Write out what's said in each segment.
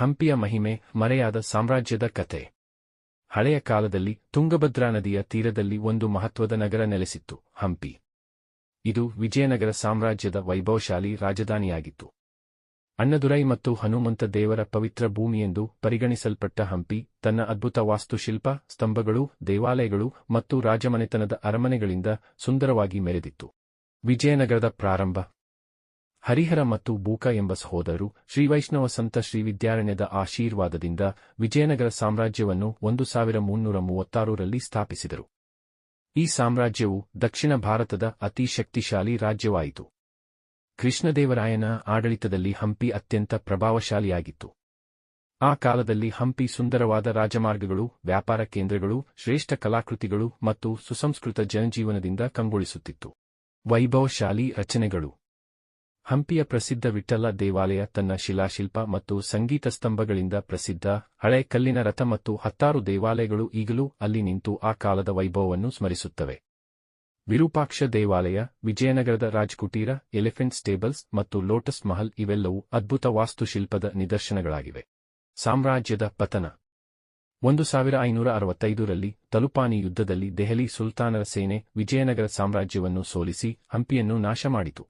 ಹಂಪಿಯ ಮಹಿಮೆ, ಮರೆಯಾದ ಸಾಮ್ರಾಜ್ಯದ ಕತೆ ಹಳೆಯ ಕಾಲದಲ್ಲಿ ತುಂಗಭದ್ರಾ ನದಿಯ ತೀರದಲ್ಲಿ ಒಂದು ಮಹತ್ವದ ನಗರ ನೆಲೆಸಿತ್ತು, ಹಂಪಿ. ಇದು ವಿಜಯನಗರ ಸಾಮ್ರಾಜ್ಯದ ವೈಭವಶಾಲಿ ರಾಜಧಾನಿಯಾಗಿತ್ತು. ಅಣ್ಣದುರೈ ಮತ್ತು ಹನುಮಂತ ದೇವರ ಪವಿತ್ರ ಭೂಮಿಯೆಂದು ಪರಿಗಣಿಸಲ್ಪಟ್ಟ ಹಂಪಿ, ತನ್ನ ಅದ್ಭುತ ವಾಸ್ತುಶಿಲ್ಪ, ಸ್ತಂಭಗಳು, ದೇವಾಲಯಗಳು ಮತ್ತು ರಾಜಮನೆತನದ ಅರಮನೆಗಳಿಂದ ಸುಂದರವಾಗಿ ಮೆರೆದಿತ್ತು. ವಿಜಯನಗರದ ಪ್ರಾರಂಭ ಹರಿಹರ ಮತ್ತು ಬೂಕ ಎಂಬ ಸಹೋದರರು ಶ್ರೀವೈಷ್ಣವ ಸಂತ ಶ್ರೀ ವಿದ್ಯಾರಣ್ಯದ ಆಶೀರ್ವಾದದಿಂದ ವಿಜಯನಗರ ಸಾಮ್ರಾಜ್ಯವನ್ನು ಒಂದು ಸಾವಿರ ಮುನ್ನೂರ ಮೂವತ್ತಾರರಲ್ಲಿ ಸ್ಥಾಪಿಸಿದರು. ಈ ಸಾಮ್ರಾಜ್ಯವು ದಕ್ಷಿಣ ಭಾರತದ ಅತಿ ಶಕ್ತಿಶಾಲಿ ರಾಜ್ಯವಾಯಿತು. ಕೃಷ್ಣದೇವರಾಯನ ಆಡಳಿತದಲ್ಲಿ ಹಂಪಿ ಅತ್ಯಂತ ಪ್ರಭಾವಶಾಲಿಯಾಗಿತ್ತು. ಆ ಕಾಲದಲ್ಲಿ ಹಂಪಿ ಸುಂದರವಾದ ರಾಜಮಾರ್ಗಗಳು, ವ್ಯಾಪಾರ ಕೇಂದ್ರಗಳು, ಶ್ರೇಷ್ಠ ಕಲಾಕೃತಿಗಳು ಮತ್ತು ಸುಸಂಸ್ಕೃತ ಜನಜೀವನದಿಂದ ಕಂಗೊಳಿಸುತ್ತಿತ್ತು. ವೈಭವಶಾಲಿ ರಚನೆಗಳು. ಹಂಪಿಯ ಪ್ರಸಿದ್ಧ ವಿಠಲ ದೇವಾಲಯ ತನ್ನ ಶಿಲಾಶಿಲ್ಪ ಮತ್ತು ಸಂಗೀತ ಸ್ತಂಭಗಳಿಂದ ಪ್ರಸಿದ್ಧ. ಹಳೆ ಕಲ್ಲಿನ ರಥ ಮತ್ತು ಹತ್ತಾರು ದೇವಾಲಯಗಳು ಈಗಲೂ ಅಲ್ಲಿ ನಿಂತು ಆ ಕಾಲದ ವೈಭವವನ್ನು ಸ್ಮರಿಸುತ್ತವೆ. ವಿರೂಪಾಕ್ಷ ದೇವಾಲಯ, ವಿಜಯನಗರದ ರಾಜ್ಕುಟೀರ, ಎಲಿಫೆಂಟ್ ಸ್ಟೇಬಲ್ಸ್ ಮತ್ತು ಲೋಟಸ್ ಮಹಲ್ ಇವೆಲ್ಲವೂ ಅದ್ಭುತ ವಾಸ್ತುಶಿಲ್ಪದ ನಿದರ್ಶನಗಳಾಗಿವೆ. ಸಾಮ್ರಾಜ್ಯದ ಪತನ. ಒಂದು ಸಾವಿರ ಐನೂರ ಅರವತ್ತೈದರಲ್ಲಿ ತಲುಪಾನಿ ಯುದ್ಧದಲ್ಲಿ ದೆಹಲಿ ಸುಲ್ತಾನರ ಸೇನೆ ವಿಜಯನಗರ ಸಾಮ್ರಾಜ್ಯವನ್ನು ಸೋಲಿಸಿ ಹಂಪಿಯನ್ನು ನಾಶ ಮಾಡಿತು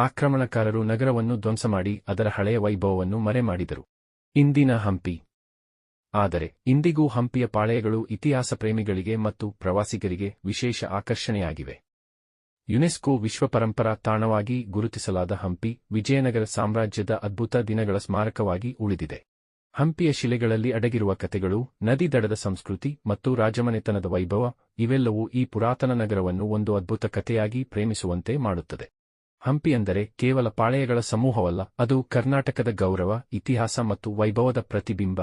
ಆಕ್ರಮಣಕಾರರು ನಗರವನ್ನು ಧ್ವಂಸಮಾಡಿ ಅದರ ಹಳೆಯ ವೈಭವವನ್ನು ಮರೆಮಾಡಿದರು. ಇಂದಿನ ಹಂಪಿ. ಆದರೆ, ಇಂದಿಗೂ ಹಂಪಿಯ ಪಾಳೆಯಗಳು ಇತಿಹಾಸ ಪ್ರೇಮಿಗಳಿಗೆ ಮತ್ತು ಪ್ರವಾಸಿಗರಿಗೆ ವಿಶೇಷ ಆಕರ್ಷಣೆಯಾಗಿವೆ. ಯುನೆಸ್ಕೋ ವಿಶ್ವ ಪರಂಪರಾ ತಾಣವಾಗಿ ಗುರುತಿಸಲಾದ ಹಂಪಿ ವಿಜಯನಗರ ಸಾಮ್ರಾಜ್ಯದ ಅದ್ಭುತ ದಿನಗಳ ಸ್ಮಾರಕವಾಗಿ ಉಳಿದಿದೆ. ಹಂಪಿಯ ಶಿಲೆಗಳಲ್ಲಿ ಅಡಗಿರುವ ಕತೆಗಳು ನದಿ ದಡದ ಸಂಸ್ಕೃತಿ ಮತ್ತು ರಾಜಮನೆತನದ ವೈಭವ, ಇವೆಲ್ಲವೂ ಈ ಪುರಾತನ ನಗರವನ್ನು ಒಂದು ಅದ್ಭುತ ಕಥೆಯಾಗಿ ಪ್ರೇಮಿಸುವಂತೆ ಮಾಡುತ್ತದೆ. ಹಂಪಿ ಅಂದರೆ ಕೇವಲ ಪಾಳೆಯಗಳ ಸಮೂಹವಲ್ಲ ಅದು ಕರ್ನಾಟಕದ ಗೌರವ ಇತಿಹಾಸ ಮತ್ತು ವೈಭವದ ಪ್ರತಿಬಿಂಬ.